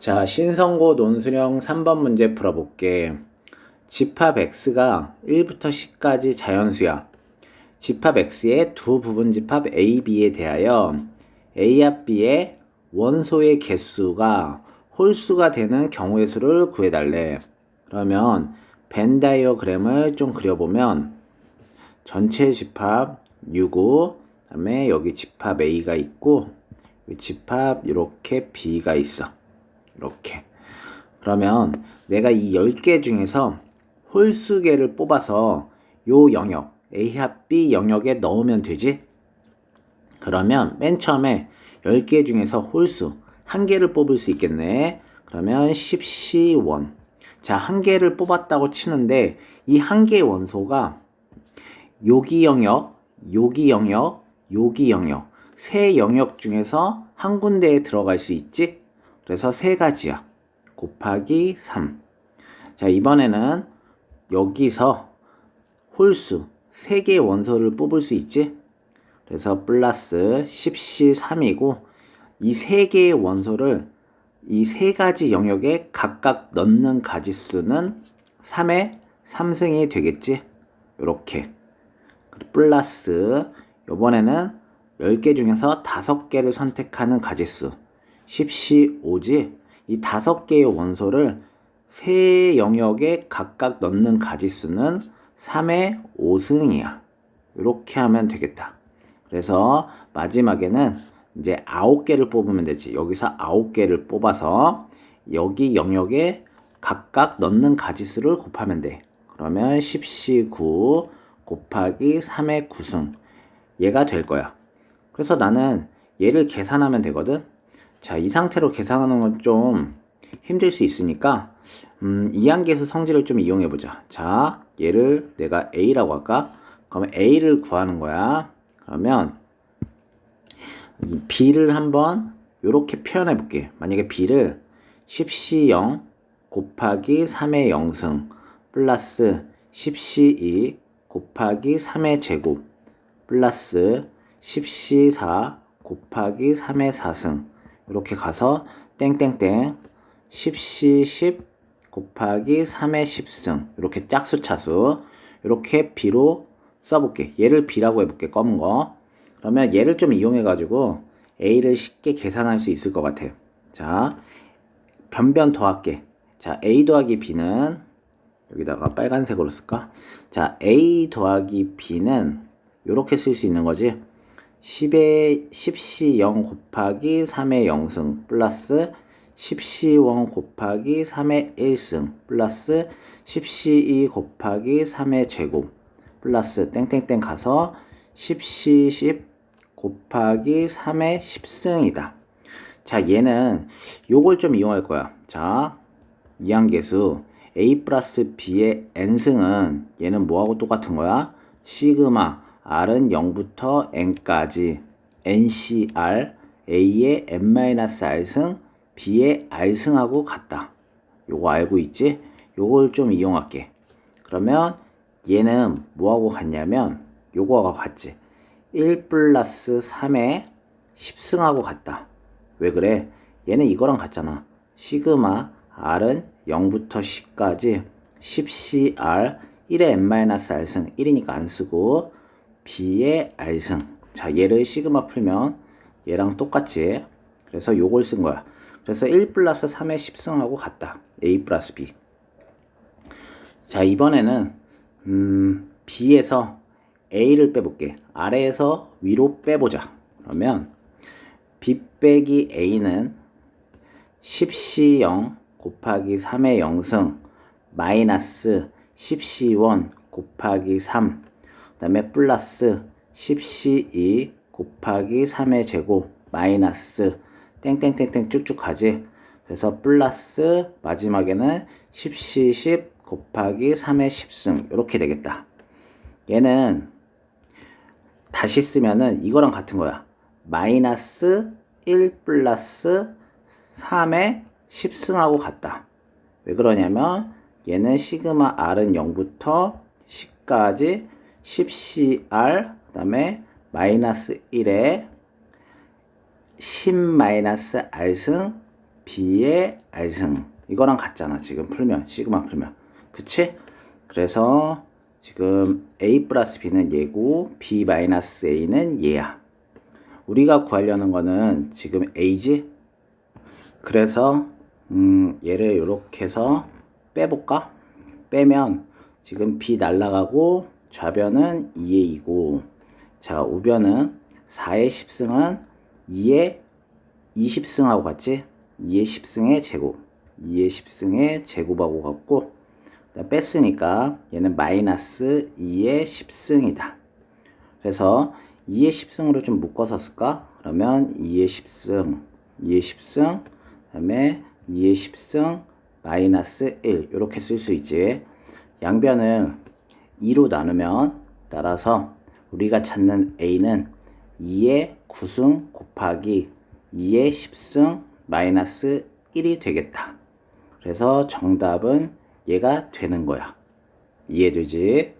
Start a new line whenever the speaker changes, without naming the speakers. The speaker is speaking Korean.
자, 신성고 논술형 3번 문제 풀어볼게. 집합 x가 1부터 10까지 자연수야. 집합 x의 두 부분 집합 a, b에 대하여 a와 b의 원소의 개수가 홀수가 되는 경우의 수를 구해달래. 그러면 벤 다이어그램을 좀 그려보면 전체 집합 6구, 그다음에 여기 집합 a가 있고 집합 이렇게 b가 있어. 이렇게. 그러면 내가 이 10개 중에서 홀수 개를 뽑아서 요 영역, A 합 B 영역에 넣으면 되지? 그러면 맨 처음에 10개 중에서 홀수 한 개를 뽑을 수 있겠네. 그러면 10C1. 자, 한 개를 뽑았다고 치는데 이 한 개의 원소가 여기 영역, 여기 영역, 여기 영역 세 영역 중에서 한 군데에 들어갈 수 있지? 그래서 세 가지야. 곱하기 3. 자, 이번에는 여기서 홀수 세 개의 원소를 뽑을 수 있지? 그래서 플러스 10C3이고 이세 개의 원소를 이 세 가지 영역에 각각 넣는 가지수는 3의 3승이 되겠지? 요렇게. 플러스 요번에는 10개 중에서 5개를 선택하는 가지수 10C5지? 이 5개의 원소를 세 영역에 각각 넣는 가지수는 3의 5승이야. 이렇게 하면 되겠다. 그래서 마지막에는 이제 9개를 뽑으면 되지. 여기서 9개를 뽑아서 여기 영역에 각각 넣는 가지수를 곱하면 돼. 그러면 10C9 곱하기 3의 9승. 얘가 될 거야. 그래서 나는 얘를 계산하면 되거든. 자, 이 상태로 계산하는 건 좀 힘들 수 있으니까 음, 이항계수 성질을 좀 이용해 보자. 자, 얘를 내가 A라고 할까? 그러면 A를 구하는 거야. 그러면 B를 한번 이렇게 표현해 볼게. 만약에 B를 10C0 곱하기 3의 0승 플러스 10C2 곱하기 3의 제곱 플러스 10C4 곱하기 3의 4승 이렇게 가서 땡땡땡 10C10 곱하기 3의 10승 이렇게 짝수 차수 이렇게 B로 써볼게. 얘를 B라고 해볼게 검은 거. 그러면 얘를 좀 이용해 가지고 A를 쉽게 계산할 수 있을 것 같아요. 자 변변 더할게. 자 A 더하기 B는 여기다가 빨간색으로 쓸까? 자 A 더하기 B는 이렇게 쓸 수 있는 거지 10의 10C 0 곱하기 3의 0승 플러스 10C1 곱하기 3의 1승 플러스 10C2 곱하기 3의 제곱 플러스 땡땡땡 가서 10C10 곱하기 3의 10승이다. 자 얘는 요걸 좀 이용할 거야. 자 이항계수 A 플러스 B의 N승은 얘는 뭐하고 똑같은 거야? 시그마 R은 0부터 N까지 NCR A의 N-R승 B의 R승하고 같다. 요거 알고 있지? 요걸 좀 이용할게. 그러면 얘는 뭐하고 같냐면 요거하고 같지. 1 플러스 3의 10승하고 같다. 왜 그래? 얘는 이거랑 같잖아. 시그마 R은 0부터 10까지 10CR 1의 N-R승 1이니까 안 쓰고 B의 R승. 자 얘를 시그마 풀면 얘랑 똑같지 그래서 요걸 쓴 거야. 그래서 1 플러스 3의 10승하고 같다. A 플러스 B. 자 이번에는 음, B에서 A를 빼볼게. 아래에서 위로 빼보자. 그러면 B 빼기 A는 10C0 곱하기 3의 0승 마이너스 10C1 곱하기 3그 다음에 플러스 10C2 곱하기 3의 제곱 마이너스 땡땡땡땡 쭉쭉 가지? 그래서 플러스 마지막에는 10C10 곱하기 3의 10승 이렇게 되겠다. 얘는 다시 쓰면은 이거랑 같은 거야. 마이너스 1 플러스 3의 10승하고 같다. 왜 그러냐면 얘는 시그마 R은 0부터 10까지 10CR 그 다음에 마이너스 1에 10 마이너스 R승 b의 r승 이거랑 같잖아 지금 풀면 시그마 풀면 그치? 그래서 지금 a 플러스 b는 얘고 b 마이너스 a는 얘야 우리가 구하려는 거는 지금 a지 그래서 음, 얘를 이렇게 해서 빼볼까? 빼면 지금 b 날라가고 좌변은 2의 2고 자 우변은 4의 10승은 2의 20승하고 같지? 2의 10승의 제곱 2의 10승의 제곱하고 같고 뺐으니까 얘는 마이너스 2의 10승이다 그래서 2의 10승으로 좀 묶어서 쓸까? 그러면 2의 10승 2의 10승 그 다음에 2의 10승 마이너스 1 이렇게 쓸 수 있지 양변을 2로 나누면 따라서 우리가 찾는 a는 2의 9승 곱하기 2의 10승 마이너스 1이 되겠다. 그래서 정답은 얘가 되는 거야. 이해되지?